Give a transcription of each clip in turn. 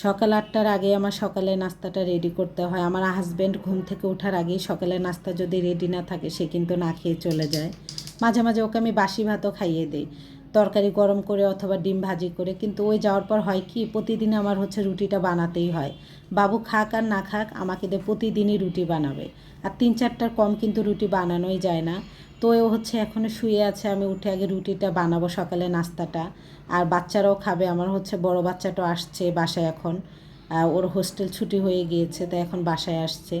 সকাল আটটার আগে আমার সকালে নাস্তাটা রেডি করতে হয়। আমার হাজব্যান্ড ঘুম থেকে ওঠার আগেই সকালে নাস্তা যদি রেডি না থাকে, সে কিন্তু না খেয়ে চলে যায়। মাঝে মাঝে ওকে আমি বাসি ভাতও খাইয়ে দিই। তরকারি গরম করে অথবা ডিম ভাজি করে, কিন্তু ওই যাওয়ার পর হয় কি, প্রতিদিন আমার হচ্ছে রুটিটা বানাতেই হয়। বাবু খাক আর না খাক, আমাকে দিয়ে প্রতিদিনই রুটি বানাবে। আর তিন চারটার কম কিন্তু রুটি বানানোই যায় না। তো ও হচ্ছে এখনও শুয়ে আছে, আমি উঠে আগে রুটিটা বানাবো সকালে নাস্তাটা। আর বাচ্চারাও খাবে, আমার হচ্ছে বড় বাচ্চাটাও আসছে বাসায় এখন। ওর হোস্টেল ছুটি হয়ে গিয়েছে, তাই এখন বাসায় আসছে।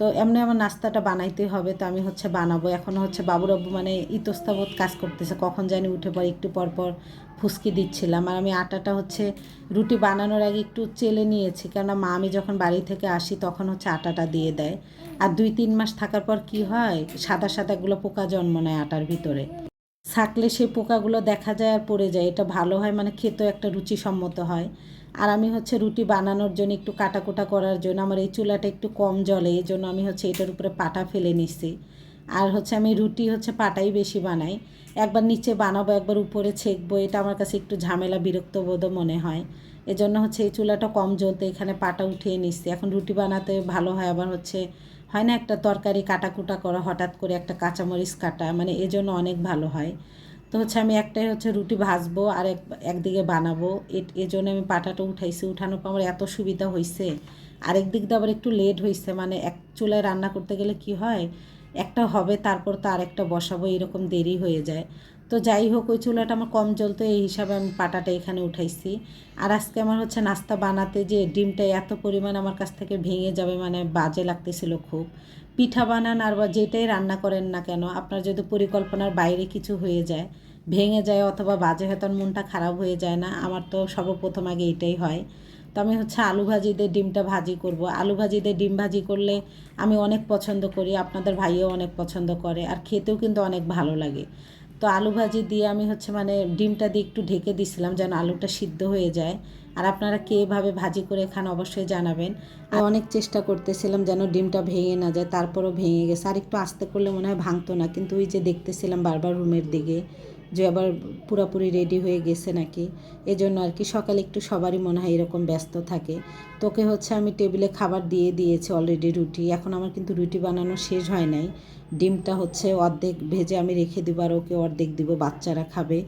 তো এমনি আমার নাস্তাটা বানাইতে হবে, তো আমি হচ্ছে বানাবো। এখন হচ্ছে বাবুর আব্বু মানে ইতস্তাবোধ কাজ করতেছে, কখন জানি উঠে পর একটু পর পর ফুসকি দিচ্ছিলাম। আর আমি আটাটা হচ্ছে রুটি বানানোর আগে একটু চেলে নিয়েছি, কেননা মা, আমি যখন বাড়ি থেকে আসি তখন হচ্ছে আটাটা দিয়ে দেয়। আর দুই তিন মাস থাকার পর কি হয়, সাদা সাদাগুলো পোকা জন্ম নেয় আটার ভিতরে। থাকলে সেই পোকাগুলো দেখা যায় আর পড়ে যায়। এটা ভালো হয় মানে খেতেও একটা রুচিসম্মত হয়। আর আমি হচ্ছে রুটি বানানোর জন্য একটু কাটাকুটা করার জন্য, আমার এই চুলাটা একটু কম জলে এই জন্য আমি হচ্ছে এটার উপরে পাটা ফেলে নিচ্ছি আর হচ্ছে আমি রুটি হচ্ছে পাটাই বেশি বানাই। একবার নিচে বানাবো, একবার উপরে ছেঁকবো, এটা আমার কাছে একটু ঝামেলা বিরক্ত বোধও মনে হয়। এজন্য হচ্ছে এই চুলাটা কম জ্বলতে এখানে পাটা উঠিয়ে নিচ্ছি এখন রুটি বানাতে ভালো হয়, আবার হচ্ছে হয় না একটা তরকারি কাটাকুটা করা, হঠাৎ করে একটা কাঁচামরিচ কাটা মানে এজন্য অনেক ভালো হয়। তো হচ্ছে আমি একটাই হচ্ছে রুটি ভাজবো আর এক, একদিকে বানাবো। এজন্য আমি পাটাটা উঠাইছি। উঠানোর পর আমার এত সুবিধা হয়েছে আরেক দিক দিয়ে আবার একটু লেট হয়েছে মানে এক চুলায় রান্না করতে গেলে কি হয়? একটা হবে, তারপর তো আরেকটা বসাবো, এরকম দেরি হয়ে যায়। তো যাই হোক, ওই চুলাটা আমার কম জ্বলতো, এই হিসাবে আমি পাটাটা এখানে উঠাইছি। আর আজকে আমার হচ্ছে নাস্তা বানাতে যে ডিমটা এত পরিমাণ আমার কাছ থেকে ভেঙে যাবে মানে বাজে লাগতেছিল খুব। পিঠা বানান আর বা যেটাই রান্না করেন না কেন, আপনার যদি পরিকল্পনার বাইরে কিছু হয়ে যায়, ভেঙে যায় অথবা বাজে হয়তো মনটা খারাপ হয়ে যায় না। আমার তো সর্বপ্রথম আগে এটাই হয়। তো আমি হচ্ছে আলু ভাজি দিয়ে ডিমটা ভাজি করব। আলু ভাজি দিয়ে ডিম ভাজি করলে আমি অনেক পছন্দ করি, আপনাদের ভাইও অনেক পছন্দ করে, আর খেতেও কিন্তু অনেক ভালো লাগে। তো আলু ভাজি দিয়ে আমি হচ্ছে মানে ডিমটা দিয়ে একটু ঢেকে দিছিলাম যেন আলুটা সিদ্ধ হয়ে যায়। আর আপনারা কে এভাবে ভাজি করে খান অবশ্যই জানাবেন। আর অনেক চেষ্টা করতেছিলাম যেন ডিমটা ভেঙে না যায়, তারপরও ভেঙে গেছে। আর একটু আস্তে করলে মনে হয় ভাঙতো না, কিন্তু ওই যে দেখতেছিলাম বারবার রুমের দিকে। যে আবার পুরাপুরি রেডি হয়ে গেছে নাকি? এজন্য আর কি সকালে একটু সবারই মনে হয় এরকম ব্যস্ত থাকে। তোকে হচ্ছে আমি টেবিলে খাবার দিয়ে দিয়েছি অলরেডি রুটি। এখন আমার কিন্তু রুটি বানানো শেষ হয় নাই। ডিমটা হচ্ছে অর্ধেক ভেজে আমি রেখে দিব আর ওকে অর্ধেক দিব, বাচ্চারা খাবে।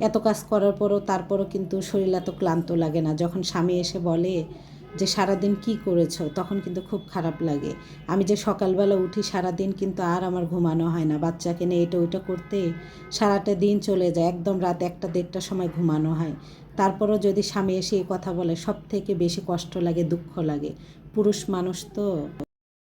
এত কাজ করার পরও তারপরও কিন্তু শরীর এত ক্লান্ত লাগে না। যখন স্বামী এসে বলে যে সারাদিন কি করেছ, তখন কিন্তু খুব খারাপ লাগে। আমি যে সকালবেলা উঠি, সারাদিন কিন্তু আর আমার ঘুমানো হয় না। বাচ্চাকে নিয়ে এটা ওইটা করতে সারাটা দিন চলে যায়, একদম রাত একটা, দেড়টার সময় ঘুমানো হয়। তারপরও যদি স্বামী এসে এই কথা বলে সব থেকে বেশি কষ্ট লাগে, দুঃখ লাগে। পুরুষ মানুষ তো